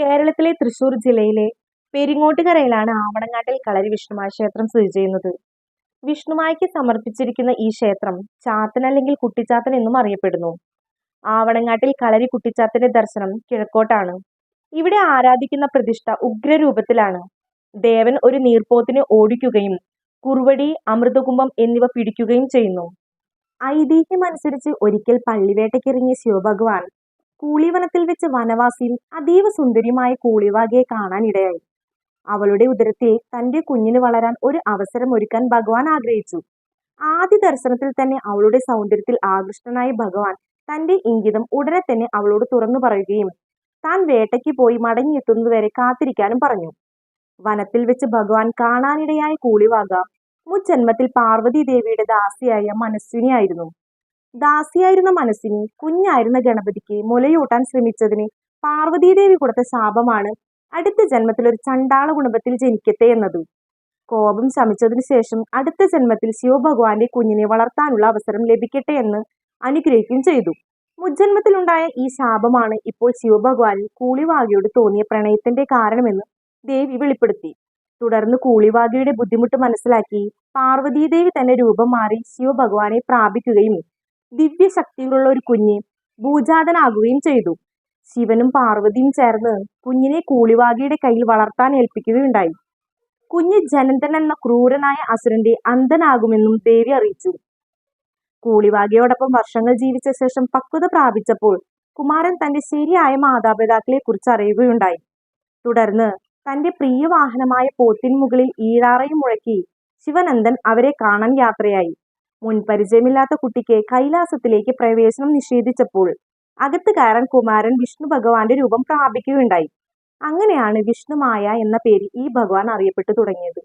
കേരളത്തിലെ തൃശൂർ ജില്ലയിലെ പെരിങ്ങോട്ടുകരയിലാണ് ആവണങ്ങാട്ടിൽ കളരി വിഷ്ണുമായ ക്ഷേത്രം സ്ഥിതി ചെയ്യുന്നത്. വിഷ്ണുമായ്ക്ക് സമർപ്പിച്ചിരിക്കുന്ന ഈ ക്ഷേത്രം ചാത്തൻ അല്ലെങ്കിൽ കുട്ടിച്ചാത്തൻ എന്നും അറിയപ്പെടുന്നു. ആവണങ്ങാട്ടിൽ കളരി കുട്ടിച്ചാത്തന്റെ ദർശനം കിഴക്കോട്ടാണ്. ഇവിടെ ആരാധിക്കുന്ന പ്രതിഷ്ഠ ഉഗ്രരൂപത്തിലാണ്. ദേവൻ ഒരു നീർപ്പോത്തിനെ ഓടിക്കുകയും കുറുവടി അമൃതകുംഭം എന്നിവ പിടിക്കുകയും ചെയ്യുന്നു. ഐതിഹ്യം അനുസരിച്ച് ഒരിക്കൽ പള്ളിവേട്ടയ്ക്കിറങ്ങിയ ശിവഭഗവാൻ കൂളിവനത്തിൽ വെച്ച് വനവാസിയും അതീവ സുന്ദരിയുമായ കൂളിവാകയെ കാണാനിടയായി അവളുടെ ഉദരത്തിൽ തന്റെ കുഞ്ഞിന് വളരാൻ ഒരു അവസരം ഒരുക്കാൻ ഭഗവാൻ ആഗ്രഹിച്ചു. ആദ്യ ദർശനത്തിൽ തന്നെ അവളുടെ സൗന്ദര്യത്തിൽ ആകൃഷ്ടനായ ഭഗവാൻ തന്റെ ഇംഗിതം ഉടനെ തന്നെ അവളോട് തുറന്നു പറയുകയും താൻ വേട്ടയ്ക്ക് പോയി മടങ്ങിയെത്തുന്നതുവരെ കാത്തിരിക്കാനും പറഞ്ഞു. വനത്തിൽ വെച്ച് ഭഗവാൻ കാണാനിടയായ കൂളിവാക മുജന്മത്തിൽ പാർവതി ദേവിയുടെ ദാസിയായ മനസ്വിനിയായിരുന്നു ദാസിയായിരുന്ന മനസ്സിനെ കുഞ്ഞായിരുന്ന ഗണപതിക്ക് മുലയൂട്ടാൻ ശ്രമിച്ചതിന് പാർവതീദേവി കൊടുത്ത ശാപമാണ് അടുത്ത ജന്മത്തിൽ ഒരു ചണ്ടാള കുടുംബത്തിൽ ജനിക്കട്ടെ എന്നത്. കോപം ശമിച്ചതിനു ശേഷം അടുത്ത ജന്മത്തിൽ ശിവഭഗവാന്റെ കുഞ്ഞിനെ വളർത്താനുള്ള അവസരം ലഭിക്കട്ടെ എന്ന് അനുഗ്രഹിക്കുകയും ചെയ്തു. മുജ്ജന്മത്തിലുണ്ടായ ഈ ശാപമാണ് ഇപ്പോൾ ശിവഭഗവാനിൽ കൂളിവാകിയോട് തോന്നിയ പ്രണയത്തിന്റെ കാരണമെന്ന് ദേവി വെളിപ്പെടുത്തി. തുടർന്ന് കൂളിവാകിയുടെ ബുദ്ധിമുട്ട് മനസ്സിലാക്കി പാർവതീദേവി തന്നെ രൂപം മാറി ശിവഭഗവാനെ പ്രാപിക്കുകയും ദിവ്യശക്തികളുള്ള ഒരു കുഞ്ഞ് ഭൂജാതനാകുകയും ചെയ്തു. ശിവനും പാർവതിയും ചേർന്ന് കുഞ്ഞിനെ കൂളിവാകിയുടെ കയ്യിൽ വളർത്താൻ ഏൽപ്പിക്കുകയുണ്ടായി. കുഞ്ഞ് ജനന്തൻ എന്ന ക്രൂരനായ അസുരന്റെ അന്തനാകുമെന്നും ദേവി അറിയിച്ചു. കൂളിവാകിയോടൊപ്പം വർഷങ്ങൾ ജീവിച്ച ശേഷം പക്വത പ്രാപിച്ചപ്പോൾ കുമാരൻ തന്റെ ശരിയായ മാതാപിതാക്കളെ കുറിച്ച് അറിയുകയുണ്ടായി. തുടർന്ന് തന്റെ പ്രിയ വാഹനമായ പോത്തിൻ മുകളിൽ ഈഴാറയും മുഴക്കി ശിവനന്ദൻ അവരെ കാണാൻ യാത്രയായി. മുൻപരിചയമില്ലാത്ത കുട്ടിക്ക് കൈലാസത്തിലേക്ക് പ്രവേശനം നിഷേധിച്ചപ്പോൾ അകത്ത് കയറാൻ കുമാരൻ വിഷ്ണു ഭഗവാന്റെ രൂപം പ്രാപിക്കുകയുണ്ടായി. അങ്ങനെയാണ് വിഷ്ണുമായ എന്ന പേരിൽ ഈ ഭഗവാൻ അറിയപ്പെട്ടു തുടങ്ങിയത്.